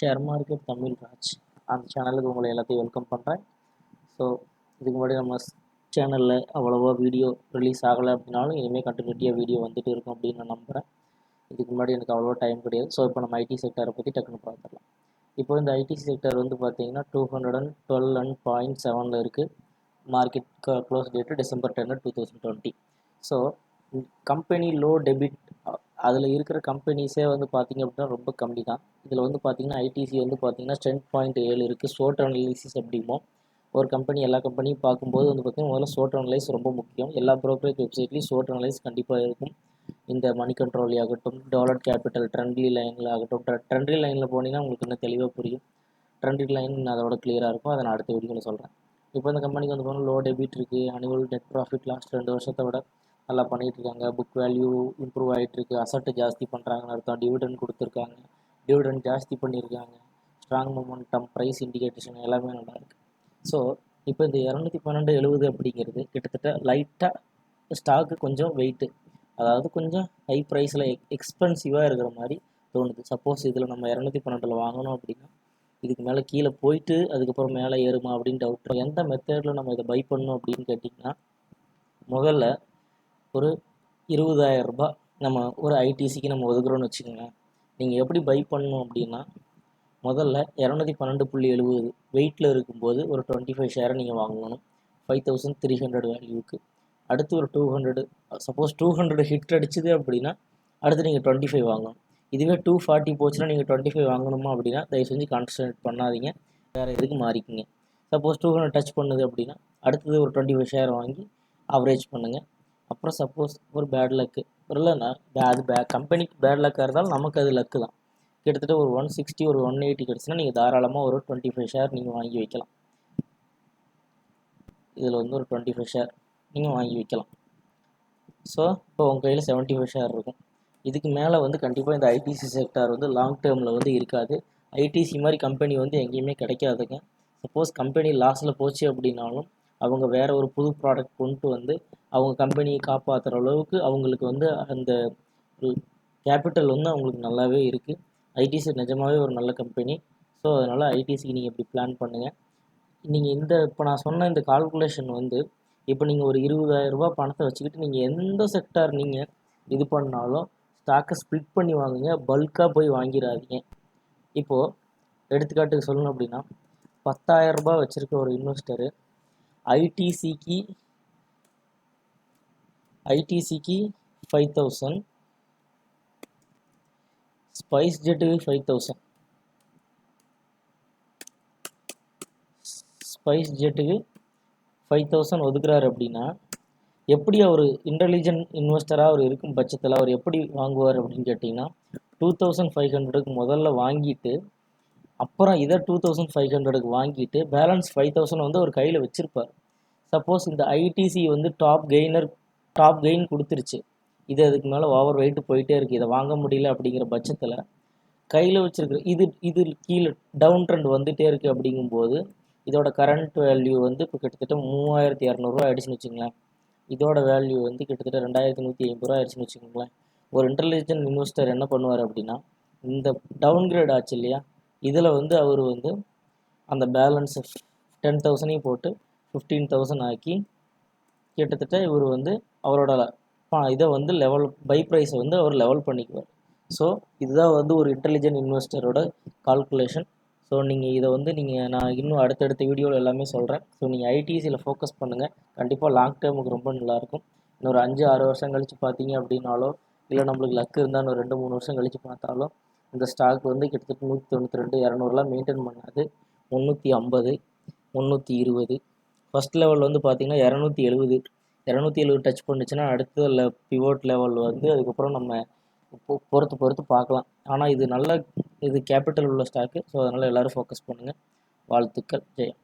Share market Tamil Raj. அந்த சேனலுக்கு உங்களை எல்லாத்தையும் வெல்கம் பண்ணுறேன் ஸோ இதுக்கு முன்னாடி நம்ம சேனலில் அவ்வளோவா வீடியோ ரிலீஸ் ஆகலை அப்படின்னாலும் இனிமேல் கண்டினியூட்டியாக வீடியோ வந்துட்டு இருக்கும் அப்படின்னு நான் நம்புகிறேன் இதுக்கு முன்னாடி எனக்கு அவ்வளோவா டைம் கிடையாது. ஸோ இப்போ நம்ம ஐடி செக்டரை பற்றி டக்குன்னு பார்த்துடலாம். இப்போ இந்த ஐடி செக்டர் வந்து பார்த்தீங்கன்னா two hundred and twelve and point செவனில் இருக்குது market close date December ten two thousand twenty so company low debit அதில் இருக்கிற கம்பெனிஸே வந்து பார்த்திங்க அப்படின்னா ரொம்ப கம்மி தான். இதில் வந்து பார்த்திங்கன்னா ஐடிசி வந்து பார்த்திங்கன்னா ஸ்ட்ரென்த் பாயிண்ட் ஏழு இருக்குது சோட் அனலிசிஸ் அப்படிமோ ஒரு கம்பெனி எல்லா கம்பெனியும் பார்க்கும்போது வந்து பார்த்திங்கன்னா முதல்ல சோட் அனலைஸ் ரொம்ப முக்கியம். எல்லா ப்ரோக்கரேஜ் வெப்சைட்லேயும் சோட் அனலைஸ் கண்டிப்பாக இருக்கும். இந்த மணி கண்ட்ரோலி ஆகட்டும் டாலர் கேபிட்டல் ட்ரெண்ட்லி லைனில் ஆகட்டும். ட்ரெண்ட்லி லைனில் போனீங்கன்னா உங்களுக்கு இன்னும் தெளிவாக புரியும். ட்ரெண்ட்லி லைன் அதோட கிளியராக இருக்கும். அதை நான் அடுத்த வீடியோவில் சொல்கிறேன் இப்போ இந்த கம்பெனிக்கு வந்து போனால் லோ டெபிட் இருக்குது அனுவல் நெட் ப்ராஃபிட் லாஸ்ட் ரெண்டு வருஷத்தை விட நல்லா பண்ணிகிட்டு இருக்காங்க புக் வேல்யூ இம்ப்ரூவ் ஆகிட்டு இருக்கு அசட்டு ஜாஸ்தி பண்ணுறாங்கன்னு அர்த்தம். டிவிடன் கொடுத்துருக்காங்க. டிவிடன் ஜாஸ்தி பண்ணியிருக்காங்க ஸ்ட்ராங் மொமெண்டம் ப்ரைஸ் இண்டிகேட்டேஷன் எல்லாமே நல்லா இருக்குது ஸோ இப்போ இந்த இரநூத்தி பன்னெண்டு எழுபது அப்படிங்கிறது கிட்டத்தட்ட லைட்டாக ஸ்டாக்கு கொஞ்சம் வெயிட்டு அதாவது கொஞ்சம் ஹை ப்ரைஸில் எக்ஸ்பென்சிவாக இருக்கிற மாதிரி தோணுது. சப்போஸ் இதில் நம்ம இரநூத்தி பன்னெண்டில் வாங்கணும் அப்படின்னா இதுக்கு மேலே கீழே போயிட்டு அதுக்கப்புறம் மேலே ஏறுமா அப்படின்னு டவுட் எந்த மெத்தடில் நம்ம இதை பை பண்ணணும் அப்படின்னு கேட்டிங்கன்னா முதல்ல ஒரு இருபதாயிரம் ரூபாய் நம்ம ஒரு ஐடிசிக்கு நம்ம ஒதுக்குறோன்னு வச்சுக்கோங்க. நீங்கள் எப்படி பை பண்ணணும் அப்படின்னா முதல்ல இரநூத்தி பன்னெண்டு புள்ளி எழுபது வெயிட்டில் இருக்கும்போது ஒரு டுவெண்ட்டி ஃபைவ் ஷேரை நீங்கள் வாங்கணும். ஃபைவ் தௌசண்ட் த்ரீ ஹண்ட்ரட் வேல்யூக்கு அடுத்து ஒரு two hundred suppose two hundred hit அடிச்சுது அப்படின்னா அடுத்து நீங்கள் டுவெண்ட்டி ஃபைவ் வாங்கணும். இதுவே டூ ஃபார்ட்டி போச்சுன்னா நீங்கள் டுவெண்ட்டி ஃபைவ் வாங்கணுமா அப்படின்னா தயவு செஞ்சு கான்சன்ட்ரேட் பண்ணாதீங்க. வேறு எதுக்கு மாறிக்கிங்க. சப்போஸ் டூ ஹண்ட்ரட் டச் பண்ணுது அப்படின்னா அடுத்தது ஒரு டுவெண்ட்டி ஃபைவ் ஷேர் வாங்கி அவரேஜ் பண்ணுங்கள் அப்புறம் சப்போஸ் ஒரு பேட் லக்கு இல்லைன்னா அது பே கம்பெனிக்கு பேட் லக்காக இருந்தாலும் நமக்கு அது லக்கு தான். கிட்டத்தட்ட ஒரு ஒன் சிக்ஸ்டி ஒரு ஒன் எயிட்டி கிடச்சுன்னா நீங்கள் தாராளமாக ஒரு டுவெண்ட்டி ஃபைவ் ஷேர் நீங்கள் வாங்கி வைக்கலாம். இதில் வந்து ஒரு டுவெண்ட்டி ஃபைவ் ஷேர் நீங்கள் வாங்கி வைக்கலாம். ஸோ இப்போ உங்கள் கையில் செவன்ட்டி ஃபைவ் ஷேர் இருக்கும். இதுக்கு மேலே வந்து கண்டிப்பாக இந்த ஐடிசி செக்டார் வந்து லாங் டேர்மில் வந்து இருக்காது. ஐடிசி மாதிரி கம்பெனி வந்து எங்கேயுமே கிடைக்காதுங்க. சப்போஸ் கம்பெனி லாஸில் போச்சு அப்படின்னாலும் அவங்க வேறு ஒரு புது ப்ராடக்ட் கொண்டு வந்து அவங்க கம்பெனியை காப்பாற்றுற அளவுக்கு அவங்களுக்கு வந்து அந்த கேபிட்டல் வந்து அவங்களுக்கு நல்லாவே இருக்குது ஐடிசி நிஜமாகவே ஒரு நல்ல கம்பெனி ஸோ அதனால் ஐடிசிக்கு நீங்கள் இப்படி பிளான் பண்ணுங்கள் நீங்கள் இந்த இப்போ நான் சொன்ன இந்த கால்குலேஷன் வந்து இப்போ நீங்கள் ஒரு இருபதாயிரரூபா பணத்தை வச்சுக்கிட்டு நீங்கள் எந்த செக்டார் நீங்கள் இது பண்ணாலும் ஸ்டாக்கை ஸ்ப்ளிட் பண்ணி வாங்குங்க. பல்காக போய் வாங்கிடாதீங்க. இப்போது எடுத்துக்காட்டுக்கு சொல்லணும் அப்படின்னா பத்தாயிரரூபா வச்சுருக்க ஒரு இன்வெஸ்டரு ஐடிசிக்கு ஐடிசிக்கு ஃபைவ் தௌசண்ட் ஸ்பைஸ் ஜெட்டுக்கு ஃபைவ் தௌசண்ட் ஸ்பைஸ் ஜெட்டுக்கு ஃபைவ் தௌசண்ட் ஒதுக்குறாரு அப்படின்னா எப்படி அவர் இன்டெலிஜென்ட் இன்வெஸ்டராக அவர் இருக்கும் பட்சத்தில் அவர் எப்படி வாங்குவார் அப்படின்னு கேட்டிங்கன்னா டூ தௌசண்ட் ஃபைவ் ஹண்ட்ரடுக்கு முதல்ல வாங்கிட்டு அப்புறம் இதை டூ தௌசண்ட் ஃபைவ் ஹண்ட்ரடுக்கு வாங்கிட்டு பேலன்ஸ் ஃபைவ் தௌசண்ட் வந்து அவர் கையில் வச்சுருப்பார். சப்போஸ் இந்த ஐடிசி வந்து டாப் கெய்னர் டாப் கெயின் கொடுத்துருச்சு. இது அதுக்கு மேலே ஓவர் வெயிட்டு போயிட்டே இருக்குது இதை வாங்க முடியல அப்படிங்கிற பட்சத்தில் கையில் வச்சுருக்கிற இது இது கீழே டவுன் ட்ரெண்ட் வந்துகிட்டே இருக்குது அப்படிங்கும்போது இதோட கரண்ட் வேல்யூ வந்து இப்போ கிட்டத்தட்ட மூவாயிரத்தி இரநூறுவா ஆயிடுச்சுன்னு வச்சுங்களேன் இதோட வேல்யூ வந்து கிட்டத்தட்ட ரெண்டாயிரத்தி நூற்றி ஐம்பது ரூபா ஆயிடுச்சுன்னு வச்சுக்கோங்களேன். ஒரு இன்டெலிஜென்ட் இன்வெஸ்டர் என்ன பண்ணுவார் அப்படின்னா இந்த டவுன் கிரேட் ஆச்சு இல்லையா? இதில் வந்து அவர் வந்து அந்த பேலன்ஸ் டென் தௌசண்டையும் போட்டு ஃபிஃப்டீன் தௌசண்ட் ஆக்கி கிட்டத்தட்ட இவர் வந்து அவரோட இதை வந்து லெவல் பை ப்ரைஸை வந்து அவர் லெவல் பண்ணிக்குவார். ஸோ இதுதான் வந்து ஒரு இன்டெலிஜென்ட் இன்வெஸ்டரோட கால்குலேஷன் ஸோ நீங்கள் இதை வந்து நீங்கள் நான் இன்னும் அடுத்தடுத்த வீடியோவில் எல்லாமே சொல்கிறேன் ஸோ நீங்கள் ஐடிசியில் ஃபோக்கஸ் பண்ணுங்கள் கண்டிப்பாக லாங் டேர்முக்கு ரொம்ப நல்லாயிருக்கும் இன்னொரு அஞ்சு ஆறு வருஷம் கழித்து பார்த்தீங்க அப்படின்னாலோ இல்லை நம்மளுக்கு லக்கு இருந்தால் இன்னும் ரெண்டு மூணு வருஷம் கழித்து பார்த்தாலும் இந்த ஸ்டாக் வந்து கிட்டத்தட்ட நூற்றி தொண்ணூற்றி ரெண்டு இரநூறுலாம் மெயின்டைன் பண்ணாது. முந்நூற்றி ஐம்பது முந்நூற்றி இருபது. ஃபஸ்ட் லெவல் வந்து பார்த்திங்கன்னா இரநூத்தி எழுபது. இரநூத்தி எழுபது டச் பண்ணுச்சுன்னா அடுத்த லெ பிவோட் லெவல் வந்து அதுக்கப்புறம் நம்ம பொறுத்து பொறுத்து பார்க்கலாம். ஆனால் இது நல்ல இது கேபிட்டல் உள்ள ஸ்டாக்கு ஸோ அதனால் எல்லோரும் ஃபோக்கஸ் பண்ணுங்கள் வாழ்த்துக்கள். ஜெயம்.